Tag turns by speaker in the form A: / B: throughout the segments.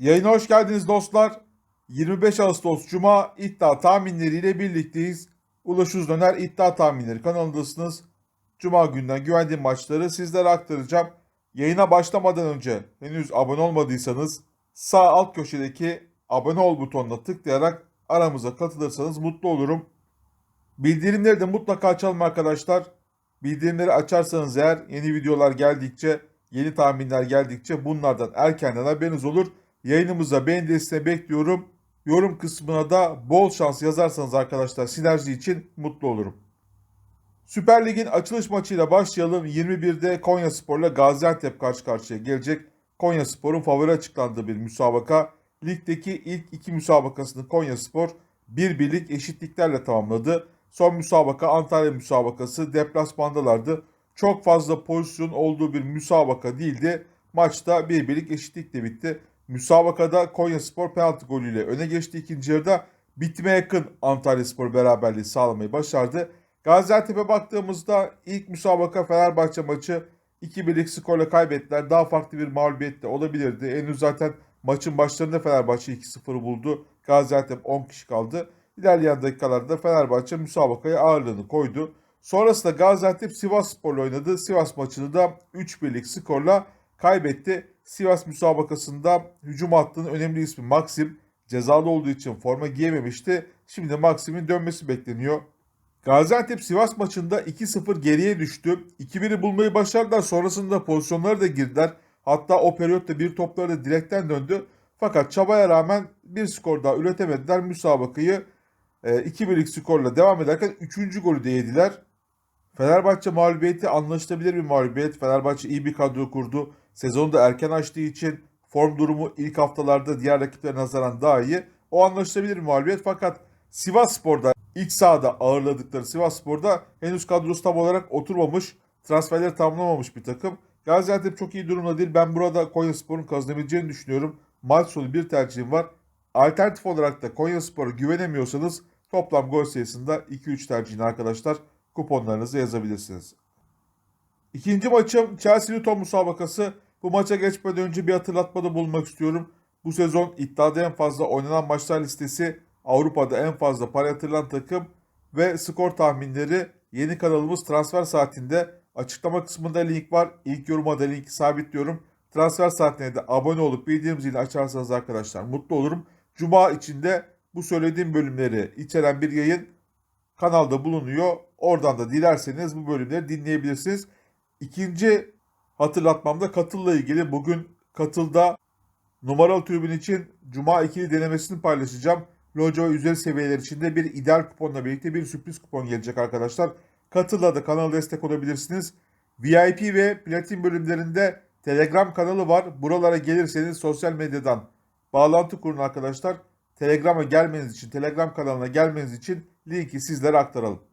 A: Yayına hoş geldiniz dostlar. 25 Ağustos Cuma iddia tahminleriyle birlikteyiz. Ulaş Uzdöner iddia tahminleri kanalındasınız. Cuma günden güvendiğim maçları sizlere aktaracağım. Yayına başlamadan önce henüz abone olmadıysanız sağ alt köşedeki abone ol butonuna tıklayarak aramıza katılırsanız mutlu olurum. Bildirimleri de mutlaka açalım arkadaşlar. Bildirimleri açarsanız eğer yeni videolar geldikçe, yeni tahminler geldikçe bunlardan erkenden haberiniz olur. Yayınımıza beğeni desteği bekliyorum. Yorum kısmına da bol şans yazarsanız arkadaşlar sinerji için mutlu olurum. Süper Lig'in açılış maçıyla başlayalım. 21'de Konya Spor'la Gaziantep karşı karşıya gelecek. Konya Spor'un favori açıklandığı bir müsabaka. Ligdeki ilk iki müsabakasını Konya Spor bir birlik eşitliklerle tamamladı. Son müsabaka Antalya müsabakası deplasmandalardı. Çok fazla pozisyon olduğu bir müsabaka değildi. Maçta bir birlik eşitlikle bitti. Müsabakada Konya Spor penaltı golüyle öne geçti ikinci yarıda. Bitime yakın Antalya Spor beraberliği sağlamayı başardı. Gaziantep'e baktığımızda ilk müsabaka Fenerbahçe maçı 2-1'lik skorla kaybettiler. Daha farklı bir mağlubiyet de olabilirdi. Henüz zaten maçın başlarında Fenerbahçe 2-0 buldu. Gaziantep 10 kişi kaldı. İlerleyen dakikalarda Fenerbahçe müsabakaya ağırlığını koydu. Sonrasında Gaziantep Sivas Spor'la oynadı. Sivas maçını da 3-1'lik skorla kaybetti. Sivas müsabakasında hücum hattının önemli ismi Maxim cezalı olduğu için forma giyememişti. Şimdi Maxim'in dönmesi bekleniyor. Gaziantep Sivas maçında 2-0 geriye düştü. 2-1'i bulmayı başardılar. Sonrasında pozisyonlara da girdiler. Hatta o periyotta bir topları da direkten döndü. Fakat çabaya rağmen bir skor daha üretemediler. Müsabakayı e, 2-1'lik skorla devam ederken 3. golü de yediler. Fenerbahçe mağlubiyeti anlaşılabilir bir mağlubiyet. Fenerbahçe iyi bir kadro kurdu. Sezonu da erken açtığı için form durumu ilk haftalarda diğer rakiplere nazaran daha iyi. O anlaşılabilir mağlubiyet fakat Sivas Spor'da ilk sahada ağırladıkları Sivas Spor'da henüz kadrosu tam olarak oturmamış, transferleri tamamlamamış bir takım. Gaziantep çok iyi durumda değil. Ben burada Konya Spor'un kazanabileceğini düşünüyorum. Maç sonu bir tercihim var. Alternatif olarak da Konya Spor'a güvenemiyorsanız toplam gol sayısında 2-3 tercihini arkadaşlar kuponlarınızı yazabilirsiniz. İkinci maçım Chelsea Luton musabakası. Bu maça geçmeden önce bir hatırlatmada bulunmak istiyorum. Bu sezon iddiada en fazla oynanan maçlar listesi Avrupa'da en fazla para yatıran takım ve skor tahminleri yeni kanalımız transfer saatinde açıklama kısmında link var. İlk yoruma da linki sabitliyorum. Transfer saatine de abone olup bildirim zilini açarsanız arkadaşlar mutlu olurum. Cuma içinde bu söylediğim bölümleri içeren bir yayın kanalda bulunuyor. Oradan da dilerseniz bu bölümleri dinleyebilirsiniz. İkinci hatırlatmamda katılla ilgili bugün katılda numaralı tribün için Cuma ikili denemesini paylaşacağım. Loca ve üzeri seviyeler içinde bir ideal kuponla birlikte bir sürpriz kupon gelecek arkadaşlar. Katılla da kanala destek olabilirsiniz. VIP ve platin bölümlerinde Telegram kanalı var. Buralara gelirseniz sosyal medyadan bağlantı kurun arkadaşlar. Telegram'a gelmeniz için, Telegram kanalına gelmeniz için linki sizlere aktaralım.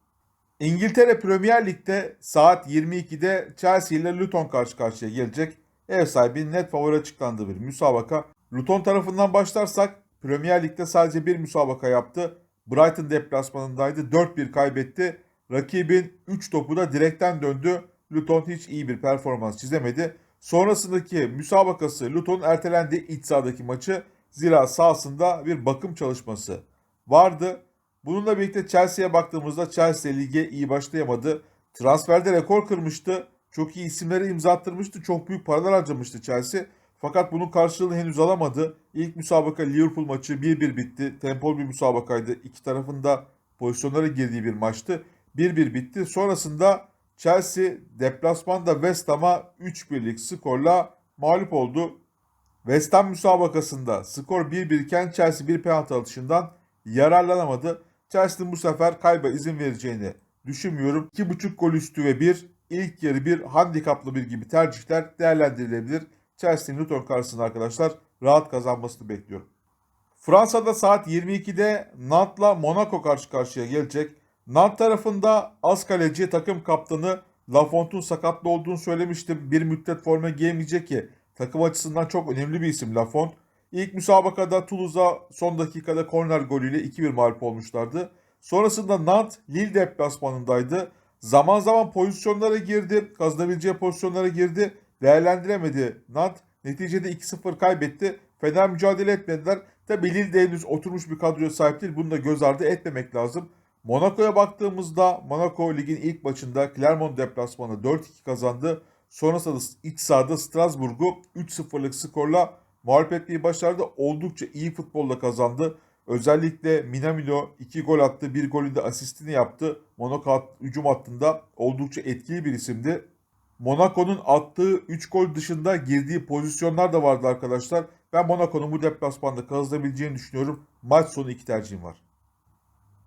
A: İngiltere Premier Lig'de saat 22'de Chelsea ile Luton karşı karşıya gelecek. Ev sahibinin net favori açıklandığı bir müsabaka. Luton tarafından başlarsak Premier Lig'de sadece bir müsabaka yaptı. Brighton deplasmanındaydı. 4-1 kaybetti. Rakibin 3 topu da direkten döndü. Luton hiç iyi bir performans çizemedi. Sonrasındaki müsabakası Luton ertelendi iç sahadaki maçı. Zira sahasında bir bakım çalışması vardı. Bununla birlikte Chelsea'ye baktığımızda Chelsea lige iyi başlayamadı. Transferde rekor kırmıştı. Çok iyi isimleri imza attırmıştı. Çok büyük paralar harcamıştı Chelsea. Fakat bunun karşılığını henüz alamadı. İlk müsabaka Liverpool maçı 1-1 bitti. Tempol bir müsabakaydı. İki tarafında pozisyonlara girdiği bir maçtı. 1-1 bitti. Sonrasında Chelsea deplasmanda West Ham'a 3-1'lik skorla mağlup oldu. West Ham müsabakasında skor 1-1 iken Chelsea bir penaltı atışından yararlanamadı. Chelsea'nin bu sefer kayba izin vereceğini düşünmüyorum. 2.5 gol üstü ve 1 ilk yarı bir handikaplı bir gibi tercihler değerlendirilebilir. Chelsea'nin Luton karşısında arkadaşlar rahat kazanmasını bekliyorum. Fransa'da saat 22'de Nantes'la Monaco karşı karşıya gelecek. Nantes tarafında az kaleci takım kaptanı Lafont'un sakatlı olduğunu söylemiştim. Bir müddet forma giyemeyecek ki takım açısından çok önemli bir isim Lafont. İlk müsabakada Toulouse'a son dakikada korner golüyle 2-1 mağlup olmuşlardı. Sonrasında Nantes Lille deplasmanındaydı. Zaman zaman pozisyonlara girdi. Kazanabileceği pozisyonlara girdi. Değerlendiremedi Nantes. Neticede 2-0 kaybetti. Fener mücadele etmediler. Tabi Lille de henüz oturmuş bir kadroya sahip değil. Bunu da göz ardı etmemek lazım. Monaco'ya baktığımızda Monaco ligin ilk maçında Clermont deplasmanı 4-2 kazandı. Sonrasında iç sahada Strasbourg'u 3-0'lık skorla mağlup etmeyi başardı. Oldukça iyi futbolla kazandı. Özellikle Minamino 2 gol attı. Bir golün de asistini yaptı. Monaco hücum hattında oldukça etkili bir isimdi. Monaco'nun attığı 3 gol dışında girdiği pozisyonlar da vardı arkadaşlar. Ben Monaco'nun bu deplasmanda kazanabileceğini düşünüyorum. Maç sonu iki tercihim var.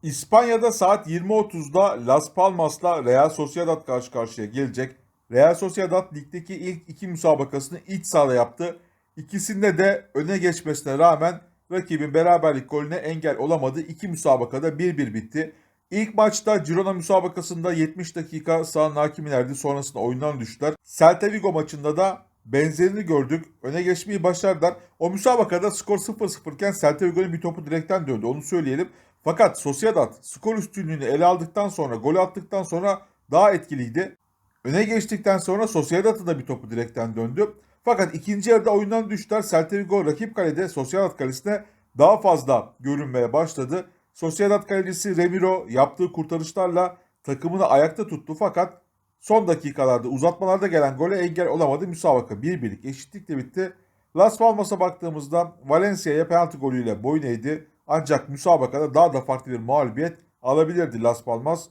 A: İspanya'da saat 20.30'da Las Palmas'la Real Sociedad karşı karşıya gelecek. Real Sociedad ligdeki ilk iki müsabakasını iç sahada yaptı. İkisinde de öne geçmesine rağmen rakibin beraberlik golüne engel olamadı. İki müsabakada 1-1 bitti. İlk maçta Girona müsabakasında 70 dakika sahanın hakimilerdi. Sonrasında oyundan düştüler. Celta Vigo maçında da benzerini gördük. Öne geçmeyi başardılar. O müsabakada skor 0-0 iken Celta Vigo'nun bir topu direkten döndü. Onu söyleyelim. Fakat Sociedad skor üstünlüğünü ele aldıktan sonra, gol attıktan sonra daha etkiliydi. Öne geçtikten sonra Sociedad'ın da bir topu direkten döndü. Fakat ikinci yarıda oyundan düştüler. Celta Vigo rakip kalede Sociedad kalesine daha fazla görünmeye başladı. Sociedad kalecisi Remiro yaptığı kurtarışlarla takımını ayakta tuttu fakat son dakikalarda uzatmalarda gelen gole engel olamadı. Müsabaka 1-1'lik eşitlikle bitti. Las Palmas'a baktığımızda Valencia'ya penaltı golüyle boyun eğdi. Ancak müsabakada daha da farklı bir mağlubiyet alabilirdi Las Palmas.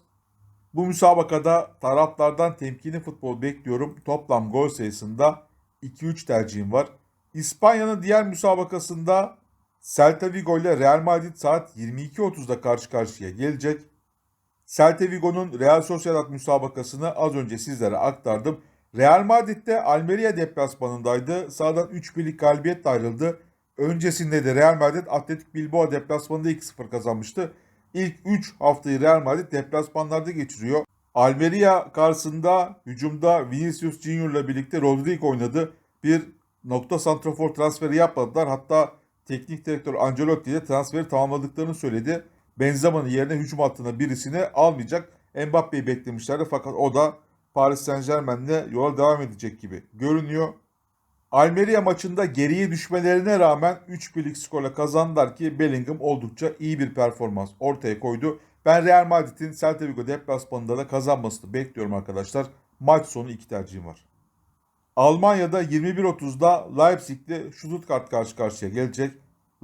A: Bu müsabakada taraflardan temkinli futbol bekliyorum. Toplam gol sayısında 2-3 tercihim var. İspanya'nın diğer müsabakasında Celta Vigo ile Real Madrid saat 22.30'da karşı karşıya gelecek. Celta Vigo'nun Real Sociedad müsabakasını az önce sizlere aktardım. Real Madrid de Almeria deplasmanındaydı. Sağdan 3-1'lik galibiyetle ayrıldı. Öncesinde de Real Madrid Atletik Bilbao deplasmanında 2-0 kazanmıştı. İlk 3 haftayı Real Madrid deplasmanlarda geçiriyor. Almeria karşısında hücumda Vinicius Junior ile birlikte Rodrigo oynadı. Bir nokta santrafor transferi yapmadılar. Hatta teknik direktör Ancelotti de transferi tamamladıklarını söyledi. Benzema'nın yerine hücum hattına birisini almayacak. Mbappe'yi beklemişlerdi fakat o da Paris Saint Germain'le yola devam edecek gibi görünüyor. Almeria maçında geriye düşmelerine rağmen 3-1'lik skorla kazandılar ki Bellingham oldukça iyi bir performans ortaya koydu. Ben Real Madrid'in Celta Vigo deplasmanında da kazanmasını bekliyorum arkadaşlar. Maç sonu iki tercihim var. Almanya'da 21.30'da Leipzig'le Stuttgart karşı karşıya gelecek.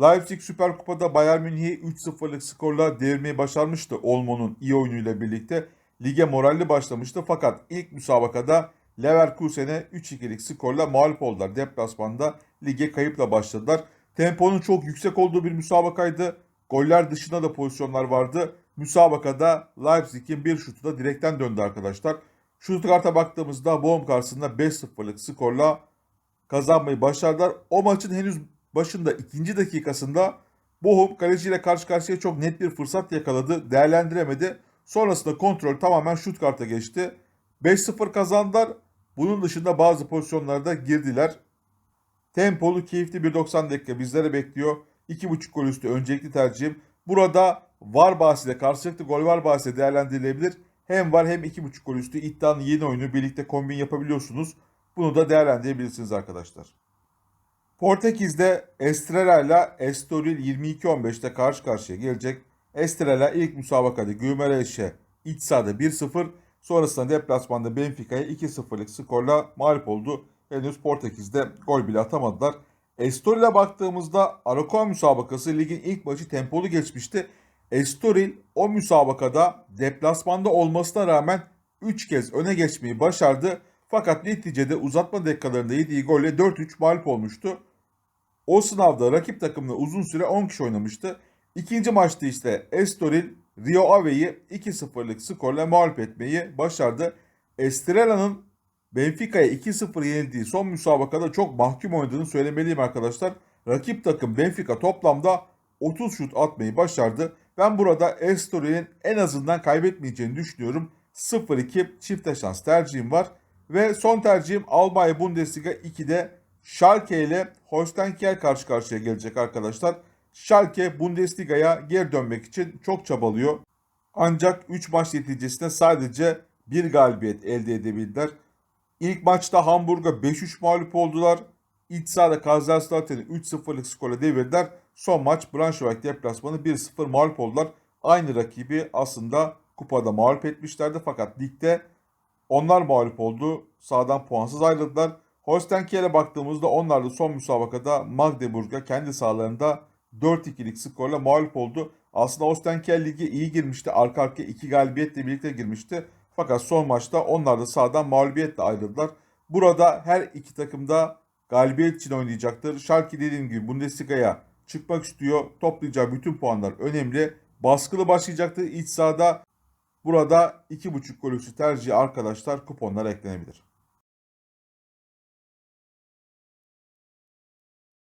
A: Leipzig Süper Kupa'da Bayern Münih'i 3-0'lık skorla devirmeyi başarmıştı Olmo'nun iyi oyunuyla birlikte. Lige moralli başlamıştı fakat ilk müsabakada Leverkusen'e 3-2'lik skorla mağlup oldular. Deplasmanda lige kayıpla başladılar. Temponun çok yüksek olduğu bir müsabakaydı. Goller dışında da pozisyonlar vardı. Müsabakada Leipzig'in bir şutu da direkten döndü arkadaşlar. Stuttgart'a baktığımızda Bochum karşısında 5-0'lık skorla kazanmayı başardılar. O maçın henüz başında ikinci dakikasında Bochum kaleciyle karşı karşıya çok net bir fırsat yakaladı. Değerlendiremedi. Sonrasında kontrol tamamen Stuttgart'a geçti. 5-0 kazandılar. Bunun dışında bazı pozisyonlarda girdiler. Tempolu, keyifli bir 90 dakika bizlere bekliyor. 2.5 gol üstü öncelikli tercihim. Burada var bahsiyle karşılıklı gol var bahsiyle değerlendirilebilir. Hem var hem 2.5 gol üstü iddianın yeni oyunu birlikte kombin yapabiliyorsunuz. Bunu da değerlendirebilirsiniz arkadaşlar. Portekiz'de Estrela ile Estoril 22-15'te karşı karşıya gelecek. Estrela ilk müsabakada Gümereş'e iç sahada 1-0 sonrasında deplasmanda Benfica'ya 2-0'lık skorla mağlup oldu. Henüz Portekiz'de gol bile atamadılar. Estoril'e baktığımızda Arakoa müsabakası ligin ilk maçı tempolu geçmişti. Estoril o müsabakada deplasmanda olmasına rağmen 3 kez öne geçmeyi başardı. Fakat neticede uzatma dakikalarında yediği golle 4-3 mağlup olmuştu. O sınavda rakip takımla uzun süre 10 kişi oynamıştı. İkinci maçta ise Estoril Rio Ave'yi 2-0'lık skorla mağlup etmeyi başardı. Estrela'nın Benfica'ya 2-0 yenildiği son müsabakada çok mahkum oynadığını söylemeliyim arkadaşlar. Rakip takım Benfica toplamda 30 şut atmayı başardı. Ben burada Estoril'in en azından kaybetmeyeceğini düşünüyorum. 0-2 çifte şans tercihim var. Ve son tercihim Almanya Bundesliga 2'de Schalke ile Holstein Kiel karşı karşıya gelecek arkadaşlar. Schalke Bundesliga'ya geri dönmek için çok çabalıyor. Ancak 3 maç neticesinde sadece bir galibiyet elde edebildiler. İlk maçta Hamburg'a 5-3 mağlup oldular. İç sahada Kaiserslautern'i 3-0'lık skorla devirdiler. Son maç Braunschweig deplasmanı 1-0 mağlup oldular. Aynı rakibi aslında kupada mağlup etmişlerdi fakat ligde onlar mağlup oldu. Sağdan puansız ayrıldılar. Holstein Kiel'e baktığımızda onlar da son müsabakada Magdeburg'a kendi sahalarında 4-2'lik skorla mağlup oldu. Aslında Holstein Kiel ligi iyi girmişti. Arka arkaya iki galibiyetle birlikte girmişti. Fakat son maçta onlar da sahadan mağlubiyetle ayrıldılar. Burada her iki takım da galibiyet için oynayacaktır. Schalke dediğim gibi Bundesliga'ya çıkmak istiyor. Toplayacağı bütün puanlar önemli. Baskılı başlayacaktır iç sahada. Burada 2.5 gol üstü tercihi arkadaşlar kuponlara eklenebilir.